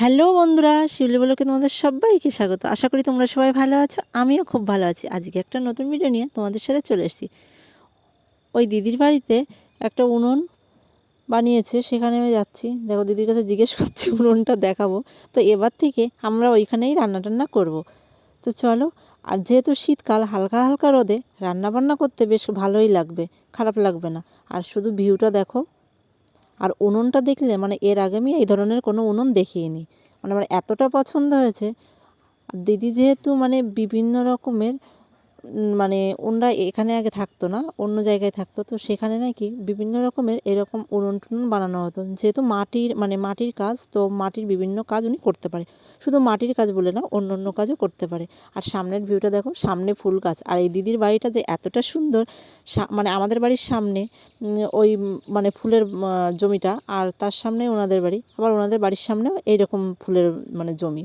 Hello বন্ধুরা, শিউলি বলোকে তোমাদের সবাইকে স্বাগত। আশা করি তোমরা সবাই ভালো আছো, আমিও খুব ভালো আছি। আজকে একটা নতুন ভিডিও নিয়ে তোমাদের সাথে চলে এসেছি। ওই দিদির বাড়িতে একটা উনুন বানিয়েছে, সেখানে আমি যাচ্ছি। দেখো, দিদির কাছে জিজ্ঞেস করছি, উনুনটা দেখাবো। তো এবার থেকে আমরা ওইখানেই রান্না টান্না করব। তো চলো, আর যেহেতু শীতকাল, হালকা হালকা রোদে রান্না বান্না করতে বেশ ভালোই লাগবে, খারাপ লাগবে না। আর শুধু ভিউটা দেখো। আর উনুনটা দেখলে মানে এর আগে আমি এই ধরনের কোনো উনুন দেখিনি। মানে আমার এতটা পছন্দ হয়েছে। দিদি যেহেতু মানে বিভিন্ন রকমের মানে ওনরা এখানে আগে থাকতো না, অন্য জায়গায় থাকতো। তো সেখানে নাকি বিভিন্ন রকমের এরকম উনুন টুনুন বানানো হতো। যেহেতু মাটির মানে মাটির কাজ, তো মাটির বিভিন্ন কাজ উনি করতে পারে। শুধু মাটির কাজ বলে না, অন্য অন্য কাজও করতে পারে। আর সামনের ভিউটা দেখো, সামনে ফুল গাছ। আর এই দিদির বাড়িটা যে এতটা সুন্দর মানে আমাদের বাড়ির সামনে ওই মানে ফুলের জমিটা, আর তার সামনে ওনাদের বাড়ি। আবার ওনাদের বাড়ির সামনেও এইরকম ফুলের মানে জমি।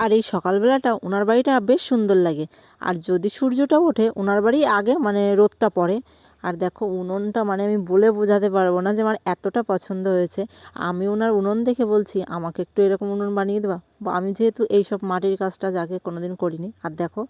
আর এই সকালবেলাটা ওনার বাড়িটা বেশ সুন্দর লাগে। আর যদি সূর্যটা ওঠে, ওনার বাড়ি আগে মানে রোদটা পড়ে। আর দেখো, উনুনটা মানে আমি বলে বোঝাতে পারব না যে আমার এতটা পছন্দ হয়েছে। আমি ওনার উনুন দেখে বলছি, আমাকে একটু এরকম উনুন বানিয়ে দেবা। আমি যেহেতু এইসব মাটির কাজটা যাকে কোনোদিন করিনি। আর দেখো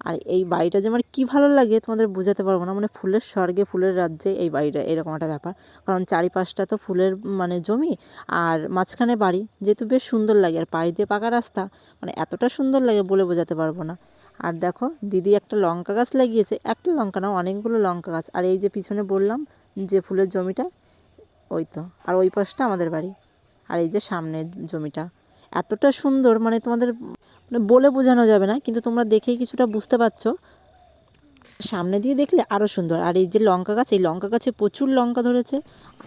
আর এই বাড়িটা যে আমার কী ভালো লাগে তোমাদের বোঝাতে পারব না। মানে ফুলের স্বর্গে, ফুলের রাজ্যে এই বাড়িটা এরকম একটা ব্যাপার। কারণ চারিপাশটা তো ফুলের মানে জমি আর মাঝখানে বাড়ি। যেহেতু বেশ সুন্দর লাগে। আর পাড়ি দিয়ে পাকা রাস্তা মানে এতটা সুন্দর লাগে বলে বোঝাতে পারব না। আর দেখো, দিদি একটা লঙ্কা গাছ লাগিয়েছে। একটা লঙ্কা না, অনেকগুলো লঙ্কা গাছ। আর এই যে পিছনে বললাম যে ফুলের জমিটা, ওই তো। আর ওই পাশটা আমাদের বাড়ি। আর এই যে সামনের জমিটা। এতটা সুন্দর মানে তোমাদের মানে বলে বোঝানো যাবে না, কিন্তু তোমরা দেখেই কিছুটা বুঝতে পারছ। সামনে দিয়ে দেখলে আরও সুন্দর। আর এই যে লঙ্কা গাছ, এই লঙ্কা গাছে প্রচুর লঙ্কা ধরেছে।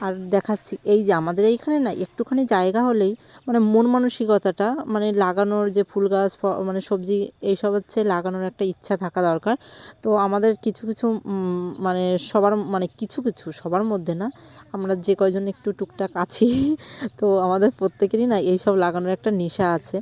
আর দেখাচ্ছি, এই যে আমাদের এইখানে না, একটুখানি জায়গা হলেই মানে মন মানসিকতাটা মানে লাগানোর যে ফুল গাছ মানে সবজি, এইসব হচ্ছে লাগানোর একটা ইচ্ছা থাকা দরকার। তো আমাদের কিছু কিছু মানে সবার মানে কিছু কিছু সবার মধ্যে না, আমরা যে কয়জন একটু টুকটাক আছি, তো আমাদের প্রত্যেকেরই না এইসব লাগানোর একটা নেশা আছে।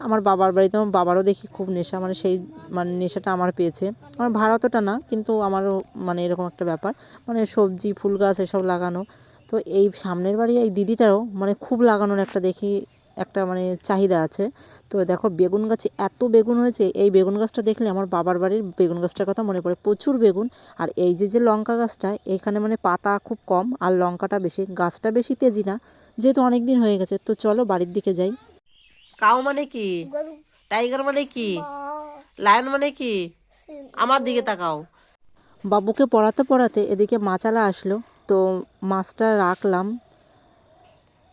আমার বাবার বাড়িতে আমার বাবারও দেখি খুব নেশা মানে সেই মানে নেশাটা আমার পেয়েছে। আমার ভাড়া অতটা না, কিন্তু আমারও মানে এরকম একটা ব্যাপার। মানে সবজি, ফুল গাছ এসব লাগানো। তো এই সামনের বাড়ি, এই দিদিটারও মানে খুব লাগানোর একটা দেখি, একটা মানে চাহিদা আছে। তো দেখো, বেগুন গাছে এত বেগুন হয়েছে, এই বেগুন গাছটা দেখলে আমার বাবার বাড়ির বেগুন গাছটার কথা মনে পড়ে। প্রচুর বেগুন। আর এই যে যে লঙ্কা গাছটা, এখানে মানে পাতা খুব কম, আর লঙ্কাটা বেশি, গাছটা বেশি তেজি না, যেহেতু অনেক দিন হয়ে গেছে। তো চলো বাড়ির দিকে যাই। কাউ মানে কি? টাইগার মানে কি? লায়ন মানে কি? আমার দিকে তাকাও। বাবুকে পড়াতে পড়াতে এদিকে মাচালা আসলো তো মাছটা রাখলাম।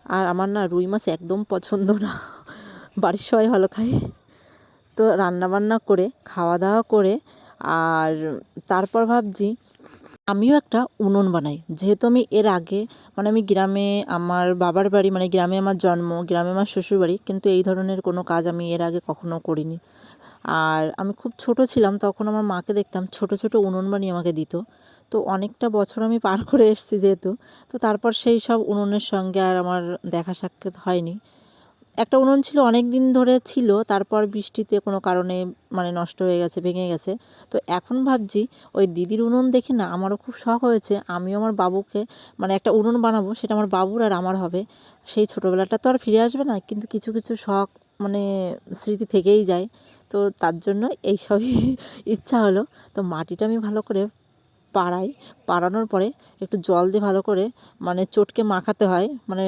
আর আমার না রুই মাছ একদম পছন্দ না। বাড়ির সবাই ভালো খায়। তো রান্না বান্না করে খাওয়া দাওয়া করে আর তারপর ভাবছি আমিও একটা উনুন বানাই। যেহেতু আমি এর আগে মানে আমি গ্রামে আমার বাবার বাড়ি মানে গ্রামে আমার জন্ম, গ্রামে আমার শ্বশুর বাড়ি কিন্তু এই ধরনের কোনো কাজ আমি এর আগে কখনো করিনি। আর আমি খুব ছোট ছিলাম, তখন আমার মাকে দেখতাম ছোট ছোট উনুন বানিয়ে আমাকে দিত। তো অনেকটা বছর আমি পার করে এসেছি যেহেতু, তো তারপর সেই সব উনুনের সঙ্গে আর আমার দেখা সাক্ষাৎ হয়নি। একটা উনুন ছিল, অনেক দিন ধরে ছিল, তারপর বৃষ্টিতে কোনো কারণে মানে নষ্ট হয়ে গেছে, ভেঙে গেছে। তো এখন ভাবছি, ওই দিদির উনুন দেখে না আমারও খুব শখ হয়েছে, আমিও আমার বাবুকে মানে একটা উনুন বানাবো, সেটা আমার বাবুর আর আমার হবে। সেই ছোটোবেলাটা তো আর ফিরে আসবে না, কিন্তু কিছু কিছু শখ মানে স্মৃতি থেকেই যায়। তো তার জন্য এইসবই ইচ্ছা হলো। তো মাটিটা আমি ভালো করে পাড়াই, পাড়ানোর পরে একটু জল দিয়ে ভালো করে মানে চটকে মাখাতে হয় মানে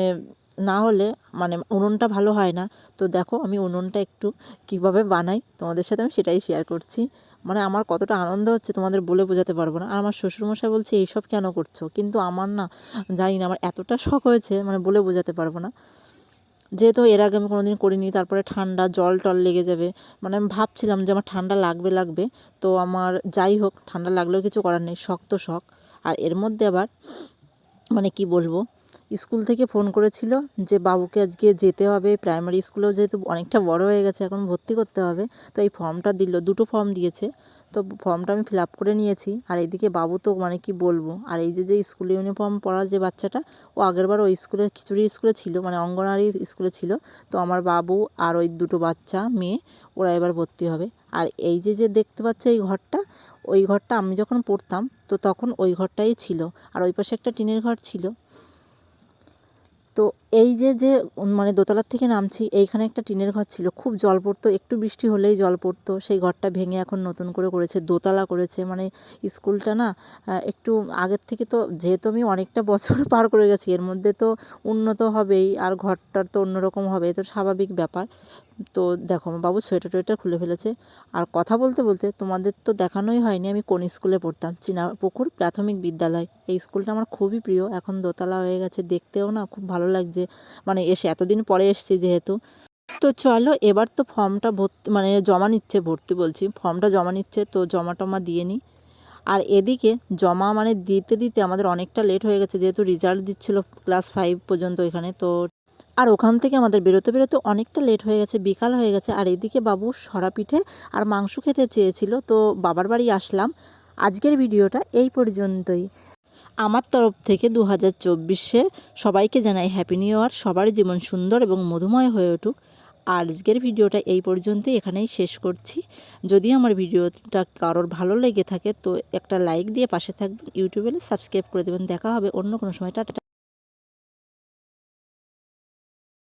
না হলে মানে উনুনটা ভালো হয় না। তো দেখো আমি উনুনটা একটু কীভাবে বানাই, তোমাদের সাথে আমি সেটাই শেয়ার করছি। মানে আমার কতটা আনন্দ হচ্ছে তোমাদের বলে বোঝাতে পারব না। আর আমার শ্বশুরমশাই বলছে, এইসব কেন করছ? কিন্তু আমার না, জানি না, আমার এতটা শখ হয়েছে মানে বলে বোঝাতে পারব না। যেহেতু এর আগে আমি কোনোদিন করিনি, তারপরে ঠান্ডা জল টল লেগে যাবে। মানে আমি ভাবছিলাম যে আমার ঠান্ডা লাগবে লাগবে। তো আমার যাই হোক, ঠান্ডা লাগলেও কিছু করার নেই, শখ তো শখ। আর এর মধ্যে আবার মানে কি বলব স্কুল থেকে ফোন করেছিল যে, বাবুকে আজকে যেতে হবে। প্রাইমারি স্কুলেও যেহেতু অনেকটা বড় হয়ে গেছে, এখন ভর্তি করতে হবে। তো এই ফর্মটা দিল, দুটো ফর্ম দিয়েছে। তো ফর্মটা আমি ফিল আপ করে নিয়েছি। আর এইদিকে বাবু তো মানে কি বলব, আর এই যে যে স্কুল ইউনিফর্ম পরা যে বাচ্চাটা, ও আগেরবার ওই স্কুলে, খিচুড়ি স্কুলে ছিল মানে অঙ্গনওয়াড়ি স্কুলে ছিল। তো আমার বাবু আর ওই দুটো বাচ্চা, মেয়ে, ওরা এবার ভর্তি হবে। আর এই যে যে দেখতে পাচ্ছ এই ঘরটা, ওই ঘরটা আমি যখন পড়তাম, তো তখন ওই ঘরটাই ছিল। আর ওই পাশে একটা টিনের ঘর ছিল। তো এই যে যে মানে দোতলার থেকে নামছি, এইখানে একটা টিনের ঘর ছিল। খুব জল পড়তো, একটু বৃষ্টি হলেই জল পড়তো। সেই ঘরটা ভেঙে এখন নতুন করে করেছে, দোতলা করেছে। মানে স্কুলটা না একটু আগের থেকে তো, যেহেতু আমি অনেকটা বছর পার করে গেছি, এর মধ্যে তো উন্নত হবেই, আর ঘরটার তো অন্যরকম হবে তো স্বাভাবিক ব্যাপার। তো দেখো আমার বাবু সোয়েটার টোয়েটার খুলে ফেলেছে। আর কথা বলতে বলতে তোমাদের তো দেখানোই হয়নি, আমি কোন স্কুলে পড়তাম? পুকুর প্রাথমিক বিদ্যালয়। এই স্কুলটা আমার খুবই প্রিয়, এখন দোতলা হয়ে গেছে, দেখতেও না খুব ভালো লাগছে। মানে এসে এতদিন পরে এসেছি যেহেতু। তো চলো, এবার তো ফর্মটা ভর্তি মানে জমা নিচ্ছে, ভর্তি বলছি। ফর্মটা জমা নিচ্ছে, তো জমা টমা দিয়ে নিই। আর এদিকে জমা মানে দিতে দিতে আমাদের অনেকটা লেট হয়ে গেছে, যেহেতু রেজাল্ট দিচ্ছিল ক্লাস ফাইভ পর্যন্ত এখানে তো আর ওখান থেকে আমাদের বেরোতে বেরোতে অনেকটা লেট হয়ে গেছে, বিকাল হয়ে গেছে। আর এদিকে বাবু সরা পিঠে আর মাংস খেতে চেয়েছিল, তো বাবার বাড়ি আসলাম। আজকের ভিডিওটা এই পর্যন্তই। আমার তরফ থেকে দু হাজার চব্বিশে সবাইকে জানাই হ্যাপি নিউ ইয়ার সবার জীবন সুন্দর এবং মধুময় হয়ে উঠুক। আর আজকের ভিডিওটা এই পর্যন্তই, এখানেই শেষ করছি। যদি আমার ভিডিওটা কারোর ভালো লেগে থাকে, তো একটা লাইক দিয়ে পাশে থাকবেন ইউটিউবে সাবস্ক্রাইব করে দেবেন। দেখা হবে অন্য কোনো সময়। টাটা।